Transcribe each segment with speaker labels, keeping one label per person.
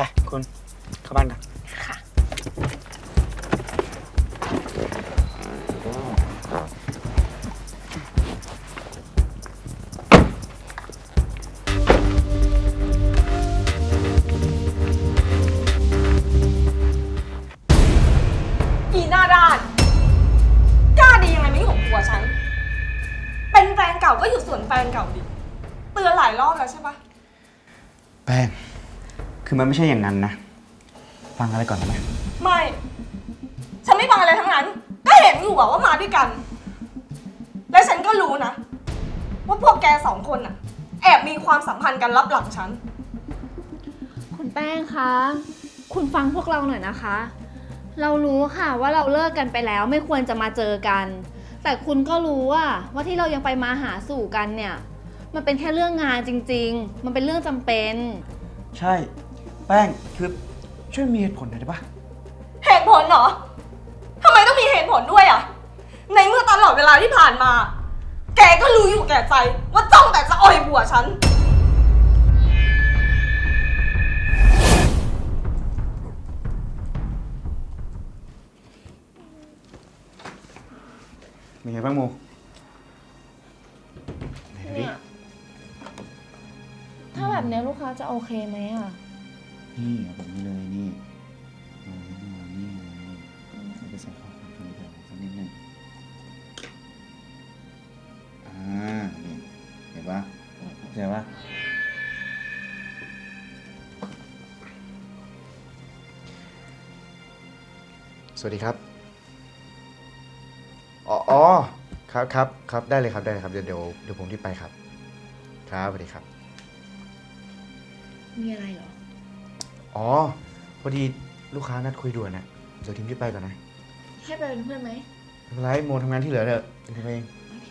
Speaker 1: ไปคุณเข้าบ้านกัน
Speaker 2: ค่ะ
Speaker 3: อีหน้าด้านกล้าดียังไงไม่อยู่กับผัวฉัน เป็นแฟนเก่าก็อยู่ส่วนแฟนเก่าดิ เตือนหลายรอบแล้วใช่ปะ
Speaker 1: แป้ง คือมันไม่ใช่อย่างนั้นนะ ฟังอะไรก่อนได้ไหม
Speaker 3: ไม่ ฉันไม่ฟังอะไรทั้งนั้น ก็เห็นอยู่อะว่ามาด้วยกัน และฉันก็รู้นะ ว่าพวกแกสองคนอะแอบมีความสัมพันธ์กันลับหลังฉัน
Speaker 2: คุณแป้งคะ คุณฟังพวกเราหน่อยนะคะ เรารู้ค่ะว่าเราเลิกกันไปแล้วไม่ควรจะมาเจอกัน แต่คุณก็รู้ว่าว่าที่เรายังไปมาหาสู่กันเนี่ย มันเป็นแค่เรื่องงานจริง ๆ มันเป็นเรื่องจำเป็น
Speaker 1: ใช่ แป้งคือช่วยมีเหตุผลหน่อยได้ปะ
Speaker 3: เหตุผลเหรอ ทำไมต้องมีเหตุผลด้วยอะในเมื่อตลอดเวลาที่ผ่านมา แกก็รู้อยู่แก่ใจว่าจ้องแต่จะอ่อยผัวฉัน
Speaker 1: เป็นไงบ้างโมไหนดูดิ
Speaker 2: เนี่ยถ้าแบบเนี้ยลูกค้าจะโอเคไหมอะ
Speaker 1: นี่เอาแบบนี้เลยนี่เอาไว้นอนนี่เลยแล้วก็ใส่ข้าวของตัวแบบสักนิดหนึงอ่านี่เห็นปะเข้าใจปะสวัสดีครับ อ๋อออครับครับครับได้เลยครับได้เลยครับเดี๋ยวเดี๋ยวเดี๋ยวผมรีบไปครับ ครับสวัสดีครับ
Speaker 2: มีอะไรเหรอ
Speaker 1: อ๋อ พอดีลูกค้านัดคุยด่วนนะเดี๋ยวทีมรีบไปก่อนนะ
Speaker 2: ให้ไปเป็นเพื่อนไหม
Speaker 1: ไม่เป็นไรโมทำงานที่เหลือเถอะเดี๋ยวผมเอง
Speaker 2: โอเค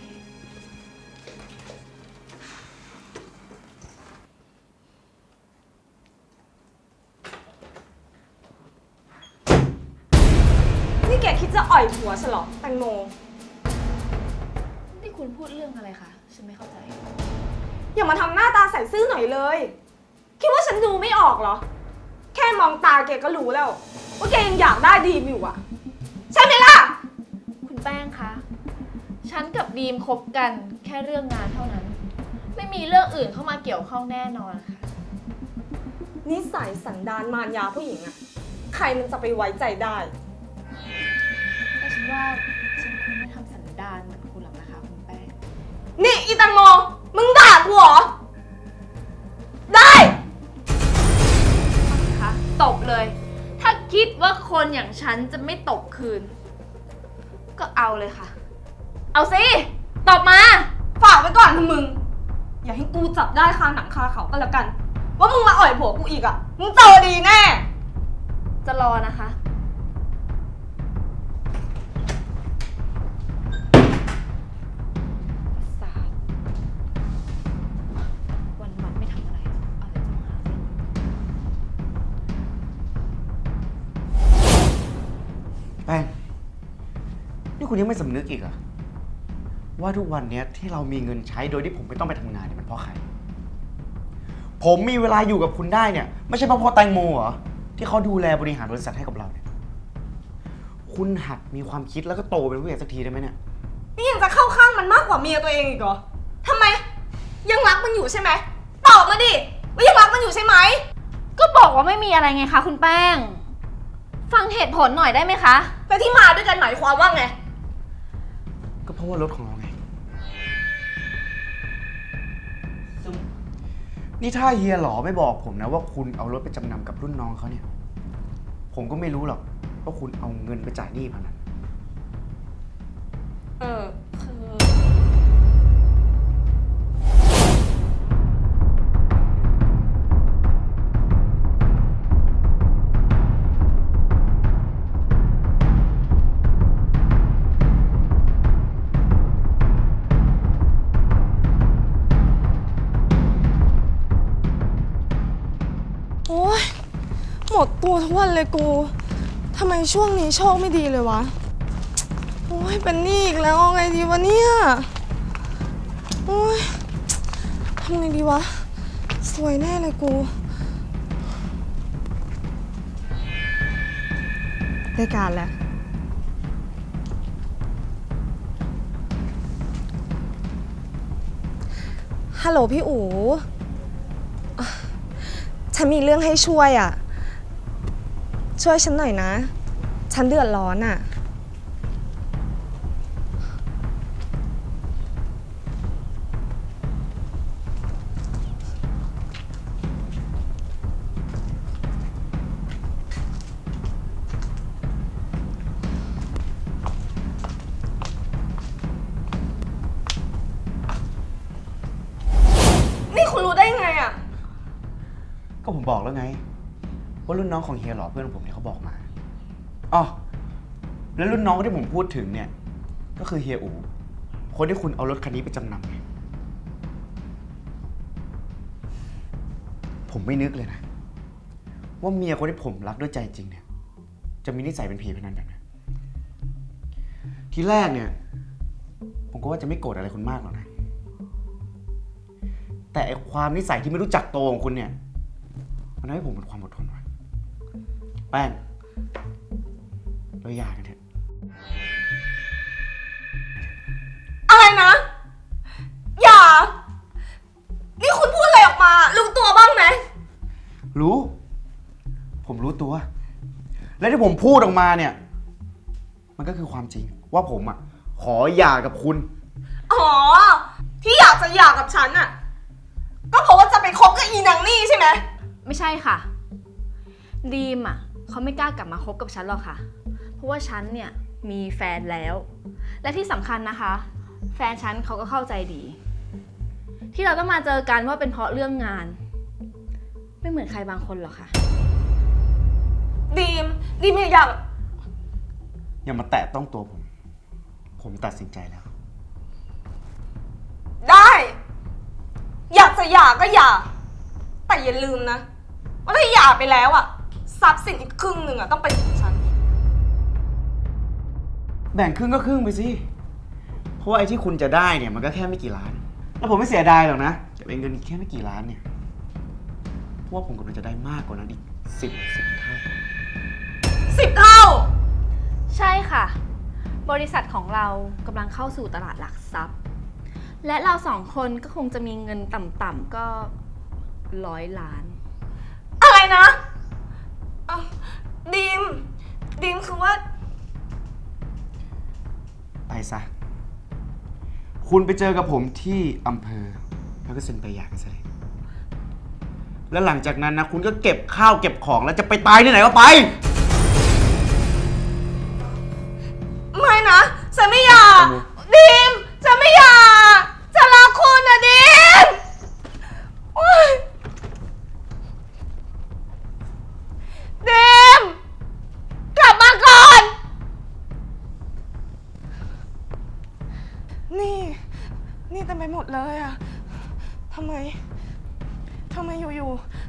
Speaker 3: นี่แกคิดจะอ่อยผัวฉันเหรอแตงโม
Speaker 2: นี่คุณพูดเรื่องอะไรคะ ฉันไม่เข้าใจ
Speaker 3: อย่ามาทำหน้าตาใส่ซื่อหน่อยเลย คิดว่าฉันดูไม่ออกเหรอแค่มองตาแกก็รู้แล้ว ว่าแกยังอยากได้ดีมอยู่อะใช่ไหมล่ะ
Speaker 2: คุณแป้งคะ ฉันกับดีมคบกันแค่เรื่องงานเท่านั้น ไม่มีเรื่องอื่นเข้ามาเกี่ยวข้องแน่นอนค่ะ
Speaker 3: นิสัยสันดานมารยาผู้หญิงอะใครมันจะไปไว้ใจได้
Speaker 2: แต่ฉันว่าฉันคงไม่ทำสันดานเหมือนคุณหรอกนะคะคุณแป้ง
Speaker 3: นี่อีแตังโม มึงด่ากูเหรอ
Speaker 2: คิดว่าคนอย่างฉันจะไม่ตบคืน ก็เอาเลยค่ะ เอาสิตบมา
Speaker 3: ฝากไว้ก่อนนะมึง อย่าให้กูจับได้คาหนังคาเขาก็แล้วกัน ว่ามึงมาอ่อยผัวกูอีกอะมึงเจอดีแน่
Speaker 2: จะรอนะคะ นี่
Speaker 1: คุณยังไม่สำนึกอีกเหรอว่าทุกวันเนี้ยที่เรามีเงินใช้โดยที่ผมไม่ต้องไปทำงานเนี่ยมันเพราะใคร ผมมีเวลาอยู่กับคุณได้เนี่ย ไม่ใช่เพราะพ่อแตงโมเหรอที่เขาดูแลบริหารบริษัทให้กับเราเนี่ย คุณหัดมีความคิดแล้วก็โตเป็นผู้ใหญ่สักทีได้ไหมเนี่ย
Speaker 3: นี่ยังจะเข้าข้างมันมากกว่าเมียตัวเองอีกเหรอทำไม ยังรักมันอยู่ใช่ไหมตอบมาดิว่ายังรักมันอยู่ใช่ไหม
Speaker 2: ก็บอกว่าไม่มีอะไรไงคะ คุณแป้ง ฟังเหตุผลหน่อยได้ไหมคะ
Speaker 3: แล้วที่มาด้วยกันหมายความว่าไง
Speaker 1: ก็เพราะว่ารถของเราไง นี่ถ้าเฮียหลอไม่บอกผมนะว่าคุณเอารถไปจำนำกับรุ่นน้องเขาเนี่ย ผมก็ไม่รู้หรอกว่าคุณเอาเงินไปจ่ายหนี้พนัน
Speaker 3: เออ
Speaker 4: ดตัวทุกวันเลยกูทำไมช่วงนี้โชคไม่ดีเลยวะ โอ้ยเป็นหนี้อีกแล้วเอาไงดีวะเนี่ย โอ้ยทำไงดีวะ สวยแน่เลยกู ได้การแล้ว ฮัลโหลพี่อู๋ ฉันมีเรื่องให้ช่วยอะ ช่วยฉันหน่อยนะ ฉันเดือดร้อนอะ
Speaker 3: นี่คุณรู้ได้ไงอะ
Speaker 1: ก็ผมบอกแล้วไง ว่ารุ่นน้องของเฮียหล่อเพื่อนของผมเนี่ยเขาบอกมาอ๋อแล้วรุ่นน้องที่ผมพูดถึงเนี่ย ก็คือเฮียอูคนที่คุณเอารถคันนี้ไปจำนำไงผมไม่นึกเลยนะ ว่าเมียคนที่ผมรักด้วยใจจริงเนี่ย จะมีนิสัยเป็นผีพนันแบบนี้ทีแรกเนี่ย ผมก็ว่าจะไม่โกรธอะไรคุณมากหรอกนะ แต่ไอความนิสัยที่ไม่รู้จักโตของคุณเนี่ย มันทำให้ผมหมดความอดทน แป้ง เราหย่ากันเถอะ
Speaker 3: อะไรนะ อย่า นี่คุณพูดอะไรออกมา รู้ตัวบ้างไหม
Speaker 1: รู้ ผมรู้ตัว และที่ผมพูดออกมาเนี่ย มันก็คือความจริง ว่าผมอะ ขอหย่ากับคุณ
Speaker 3: อ๋อ ที่อยากจะหย่ากับฉันอะก็เพราะว่าจะไปคบกับอีนางนี่ใช่ไหม
Speaker 2: ไม่ใช่ค่ะ ดีมอะ เขาไม่กล้ากลับมาคบกับฉันหรอกค่ะ เพราะว่าฉันเนี่ยมีแฟนแล้ว และที่สำคัญนะคะ แฟนฉันเขาก็เข้าใจดี ที่เราต้องมาเจอกันว่าเป็นเพราะเรื่องงาน ไม่เหมือนใครบางคนหรอกค่ะ
Speaker 3: ดีม ดีมอย่าอยาก
Speaker 1: อย่ามาแตะต้องตัวผม ผมตัดสินใจแล้ว
Speaker 3: ได้ อยากจะหย่าก็หย่า แต่อย่าลืมนะ ว่าถ้าหย่าไปแล้วอะ ทรัพย์สินอีกครึ่งหนึ่งอะต้องเป็นของฉัน
Speaker 1: แบ่งครึ่งก็ครึ่งไปสิ เพราะว่าไอ้ที่คุณจะได้เนี่ยมันก็แค่ไม่กี่ล้าน แล้วผมไม่เสียดายหรอกนะจะเป็นเงินแค่ไม่กี่ล้านเนี่ย เพราะว่าผมกำลังจะได้มากกว่านั้นอีกสิบสิบเท่า
Speaker 3: สิบเท่า
Speaker 2: ใช่ค่ะ บริษัทของเรากำลังเข้าสู่ตลาดหลักทรัพย์ และเราสองคนก็คงจะมีเงินต่ำๆก็ร้อยล้าน
Speaker 3: อะไรนะเอ่อ ดีม ดีมคือว่า
Speaker 1: ไปซะ คุณไปเจอกับผมที่อำเภอ แล้วก็เซ็นไปหย่ากันซะเลยแล้วหลังจากนั้นนะ คุณก็เก็บข้าวเก็บของแล้วจะไปตายที่ไหนก็ไป
Speaker 4: นี่ นี่เต็มไปหมดเลยอะทำไมทำไมอยู่ๆ